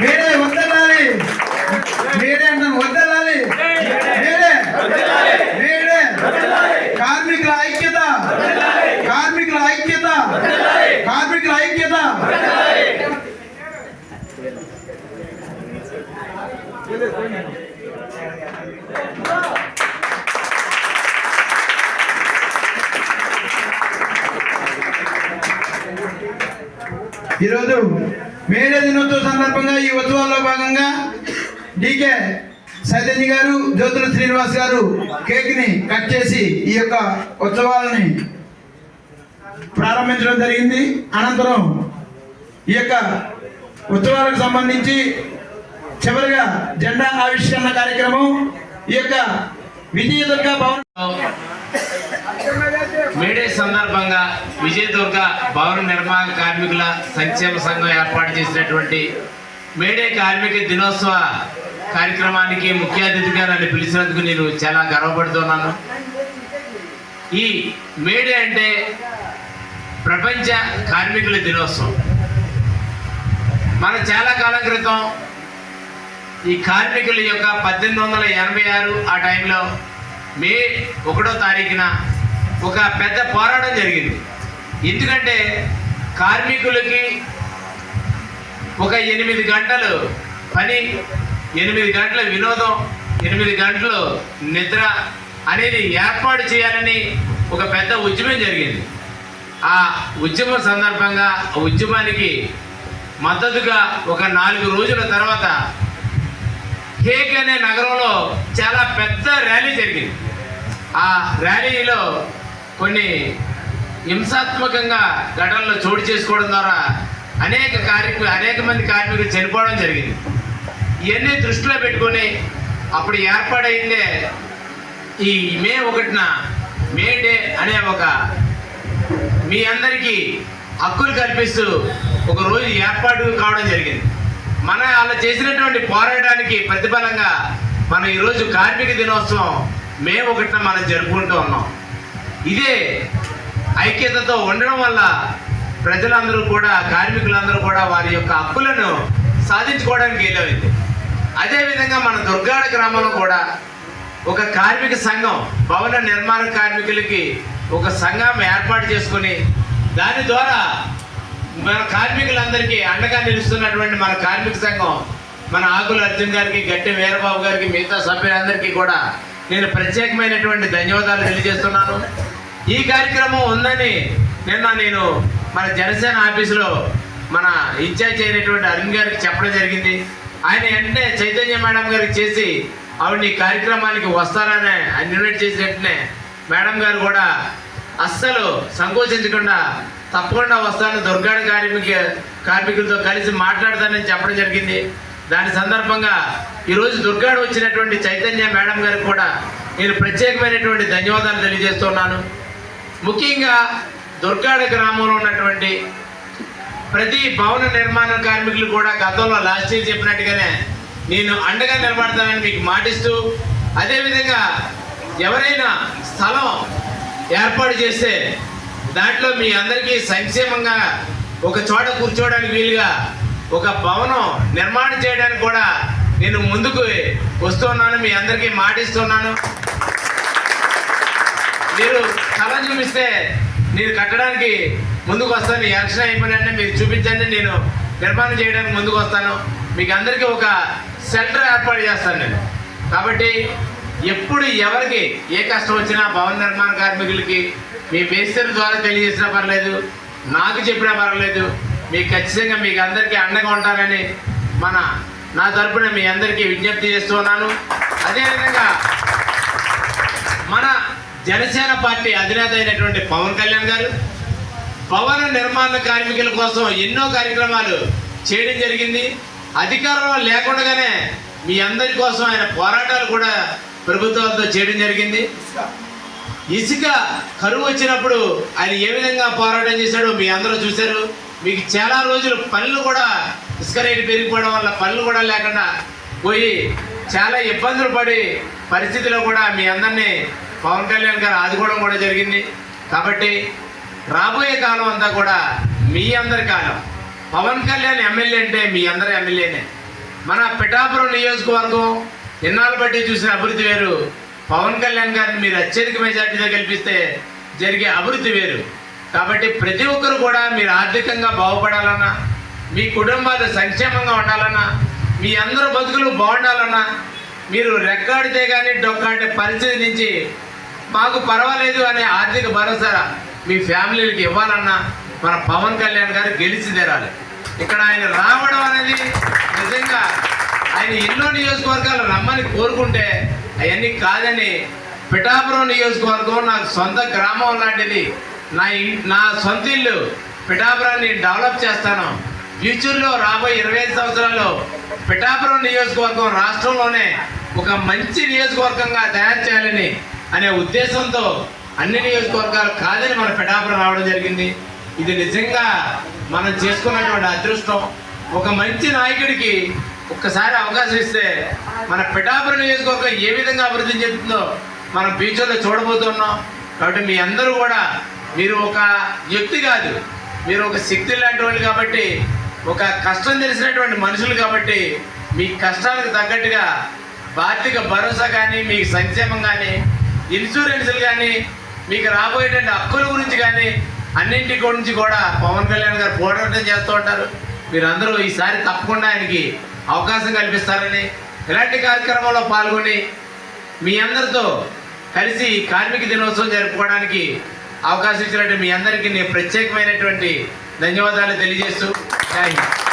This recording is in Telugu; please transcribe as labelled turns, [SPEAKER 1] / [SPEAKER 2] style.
[SPEAKER 1] మీరే వద్దలాలి మీరే అంటాను వద్దలాలి మీరే మీరే కార్మికుల ఐక్యత కార్మికుల ఐక్యత కార్మికుల ఐక్యత ఈరోజు మేడే దినోత్సవ సందర్భంగా ఈ ఉత్సవాల్లో భాగంగా డీకే సైతన్య గారు జ్యోతుల శ్రీనివాస్ గారు కేక్ని కట్ చేసి ఈ యొక్క ఉత్సవాలని ప్రారంభించడం జరిగింది. అనంతరం ఈ యొక్క ఉత్సవాలకు సంబంధించి చివరిగా జెండా ఆవిష్కరణ కార్యక్రమం ఈ యొక్క విజయదుర్గ భవన్
[SPEAKER 2] మేడే సందర్భంగా విజయదుర్గ భవన నిర్మాణ కార్మికుల సంక్షేమ సంఘం ఏర్పాటు చేసినటువంటి మేడే కార్మిక దినోత్సవ కార్యక్రమానికి ముఖ్య అతిథిగా నన్ను పిలిచినందుకు నేను చాలా గర్వపడుతున్నాను. ఈ మేడే అంటే ప్రపంచ కార్మికుల దినోత్సవం. మనం చాలా కాలం క్రితం ఈ కార్మికుల యొక్క పద్దెనిమిది వందల ఎనభై ఆరు ఆ టైంలో మే ఒకటో తారీఖున ఒక పెద్ద పోరాటం జరిగింది. ఎందుకంటే కార్మికులకి ఒక ఎనిమిది గంటలు పని ఎనిమిది గంటల వినోదం ఎనిమిది గంటలు నిద్ర అనేది ఏర్పాటు చేయాలని ఒక పెద్ద ఉద్యమం జరిగింది. ఆ ఉద్యమం సందర్భంగా ఆ ఉద్యమానికి మద్దతుగా ఒక నాలుగు రోజుల తర్వాత హేగ్ అనే నగరంలో చాలా పెద్ద ర్యాలీ జరిగింది. ఆ ర్యాలీలో కొన్ని హింసాత్మకంగా ఘటనలు చోటు చేసుకోవడం ద్వారా అనేక కార్మికులు అనేక మంది కార్మికులు చనిపోవడం జరిగింది. ఇవన్నీ దృష్టిలో పెట్టుకొని అప్పుడు ఏర్పాటైందే ఈ మే ఒకటిన మే డే అనే ఒక మీ అందరికీ హక్కులు కల్పిస్తూ ఒక రోజు ఏర్పాటు కావడం జరిగింది. మన అలా చేసినటువంటి పోరాటానికి ప్రతిఫలంగా మనం ఈరోజు కార్మిక దినోత్సవం మే ఒకటిన మనం జరుపుకుంటూ ఉన్నాం. ఇదే ఐక్యతతో ఉండడం వల్ల ప్రజలందరూ కూడా కార్మికులందరూ కూడా వారి యొక్క హక్కులను సాధించుకోవడానికి వీలైంది. అదేవిధంగా మన దుర్గాడ గ్రామంలో కూడా ఒక కార్మిక సంఘం భవన నిర్మాణ కార్మికులకి ఒక సంఘం ఏర్పాటు చేసుకొని దాని ద్వారా మన కార్మికులందరికీ అండగా నిలుస్తున్నటువంటి మన కార్మిక సంఘం మన ఆకుల అర్జున్ గారికి గట్టి వీరబాబు గారికి మిగతా సభ్యులందరికీ కూడా నేను ప్రత్యేకమైనటువంటి ధన్యవాదాలు తెలియజేస్తున్నాను. ఈ కార్యక్రమం ఉందని నిన్న నేను మన జనసేన ఆఫీసులో మన ఇన్ఛార్జ్ అయినటువంటి అరుణ్ గారికి చెప్పడం జరిగింది. ఆయన వెంటనే చైతన్య మేడం గారికి చేసి ఆవిడ ఈ కార్యక్రమానికి వస్తారని ఆయన ఇన్వైట్ చేసిన వెంటనే మేడం గారు కూడా అస్సలు సంకోచించకుండా తప్పకుండా వస్తాను. దుర్గాడ కార్మిక కార్మికులతో కలిసి మాట్లాడతానని చెప్పడం జరిగింది. దాని సందర్భంగా ఈరోజు దుర్గాడ వచ్చినటువంటి చైతన్య మేడం గారికి కూడా నేను ప్రత్యేకమైనటువంటి ధన్యవాదాలు తెలియజేస్తున్నాను. ముఖ్యంగా దుర్గాడ గ్రామంలో ఉన్నటువంటి ప్రతి భవన నిర్మాణ కార్మికులు కూడా గతంలో లాస్ట్ ఇయర్ చెప్పినట్టుగానే నేను అండగా నిలబడతానని మీకు మాటిస్తూ అదేవిధంగా ఎవరైనా స్థలం ఏర్పాటు చేస్తే దాంట్లో మీ అందరికీ సంక్షేమంగా ఒక చోట కూర్చోవడానికి వీలుగా ఒక భవనం నిర్మాణం చేయడానికి కూడా నేను ముందుకు వస్తున్నాను. మీ అందరికీ మాటిస్తున్నాను. మీరు కళ చూపిస్తే నేను కట్టడానికి ముందుకు వస్తాను. ఎలక్షన్ అయిపోయినంటే మీరు చూపించండి. నేను నిర్మాణం చేయడానికి ముందుకు వస్తాను. మీకు అందరికీ ఒక సెంటర్ ఏర్పాటు చేస్తాను నేను. కాబట్టి ఎప్పుడు ఎవరికి ఏ కష్టం వచ్చినా భవన నిర్మాణ కార్మికులకి మీ మేస్త్రి ద్వారా తెలియజేసినా పర్లేదు నాకు చెప్పినా పర్వాలేదు మీకు ఖచ్చితంగా మీకు అందరికీ అండగా ఉంటానని మన నా తరపున మీ అందరికీ విజ్ఞప్తి చేస్తున్నాను అదేవిధంగా మన జనసేన పార్టీ అధినేత అయినటువంటి పవన్ కళ్యాణ్ గారు భవన నిర్మాణ కార్మికుల కోసం ఎన్నో కార్యక్రమాలు చేయడం జరిగింది. అధికారం లేకుండానే మీ అందరి కోసం ఆయన పోరాటాలు కూడా ప్రభుత్వాలతో చేయడం జరిగింది. ఇసుక కరువు వచ్చినప్పుడు ఆయన ఏ విధంగా పోరాటం చేశాడో మీ అందరూ చూశారు. మీకు చాలా రోజులు పనులు కూడా ఇసుక రేటు పెరిగిపోవడం వల్ల పనులు కూడా లేకుండా పోయి చాలా ఇబ్బందులు పడి పరిస్థితిలో కూడా మీ అందరినీ పవన్ కళ్యాణ్ గారు ఆదుకోవడం కూడా జరిగింది. కాబట్టి రాబోయే కాలం అంతా కూడా మీ అందరి కాలం. పవన్ కళ్యాణ్ ఎమ్మెల్యే అంటే మీ అందరి ఎమ్మెల్యేనే. మన పిఠాపురం నియోజకవర్గం ఎన్నాళ్ళు బట్టి చూసిన అభివృద్ధి వేరు పవన్ కళ్యాణ్ గారిని మీరు అత్యధిక మెజార్టీతో గెలిపిస్తే జరిగే అభివృద్ధి వేరు. కాబట్టి ప్రతి ఒక్కరు కూడా మీరు ఆర్థికంగా బాగుపడాలన్నా మీ కుటుంబాలు సంక్షేమంగా ఉండాలన్నా మీ అందరూ బతుకులు బాగుండాలన్నా మీరు రెక్కాడితే కానీ డొక్కాడే పరిస్థితి నుంచి మాకు పర్వాలేదు అనే ఆర్థిక భరోసా మీ ఫ్యామిలీలకి ఇవ్వాలన్నా మన పవన్ కళ్యాణ్ గారు గెలిచి తెరాలి. ఇక్కడ ఆయన రావడం అనేది నిజంగా ఆయన ఎన్నో నియోజకవర్గాలు రమ్మని కోరుకుంటే అవన్నీ కాదని పిఠాపురం నియోజకవర్గం నా సొంత గ్రామం లాంటిది. నా నా సొంత ఇల్లు పిఠాపురాన్ని డెవలప్ చేస్తాను. ఫ్యూచర్లో రాబోయే ఇరవై ఐదు సంవత్సరాల్లో పిఠాపురం నియోజకవర్గం రాష్ట్రంలోనే ఒక మంచి నియోజకవర్గంగా తయారు చేయాలని అనే ఉద్దేశంతో అన్ని నియోజకవర్గాలు కాదని మన పిఠాపురం రావడం జరిగింది. ఇది నిజంగా మనం చేసుకున్నటువంటి అదృష్టం. ఒక మంచి నాయకుడికి ఒక్కసారి అవకాశం ఇస్తే మన పిఠాపురం నియోజకవర్గం ఏ విధంగా అభివృద్ధి చెందుతుందో మనం ఫ్యూచర్లో చూడబోతున్నాం. కాబట్టి మీ అందరూ కూడా మీరు ఒక వ్యక్తి కాదు. మీరు ఒక శక్తి లాంటి వాళ్ళు కాబట్టి ఒక కష్టం తెలిసినటువంటి మనుషులు కాబట్టి మీ కష్టాలకు తగ్గట్టుగా ఆర్థిక భరోసా కానీ మీకు సంక్షేమం కానీ ఇన్సూరెన్సులు కానీ మీకు రాబోయేటువంటి హక్కుల గురించి కానీ అన్నింటి గురించి కూడా పవన్ కళ్యాణ్ గారు పోరాటం చేస్తూ ఉంటారు. మీరందరూ ఈసారి తప్పకుండా ఆయనకి అవకాశం కల్పిస్తారని ఇలాంటి కార్యక్రమంలో పాల్గొని మీ అందరితో కలిసి కార్మిక దినోత్సవం జరుపుకోవడానికి అవకాశం ఇచ్చినట్టు మీ అందరికీ నేను ప్రత్యేకమైనటువంటి ధన్యవాదాలు తెలియజేస్తూ థ్యాంక్ యూ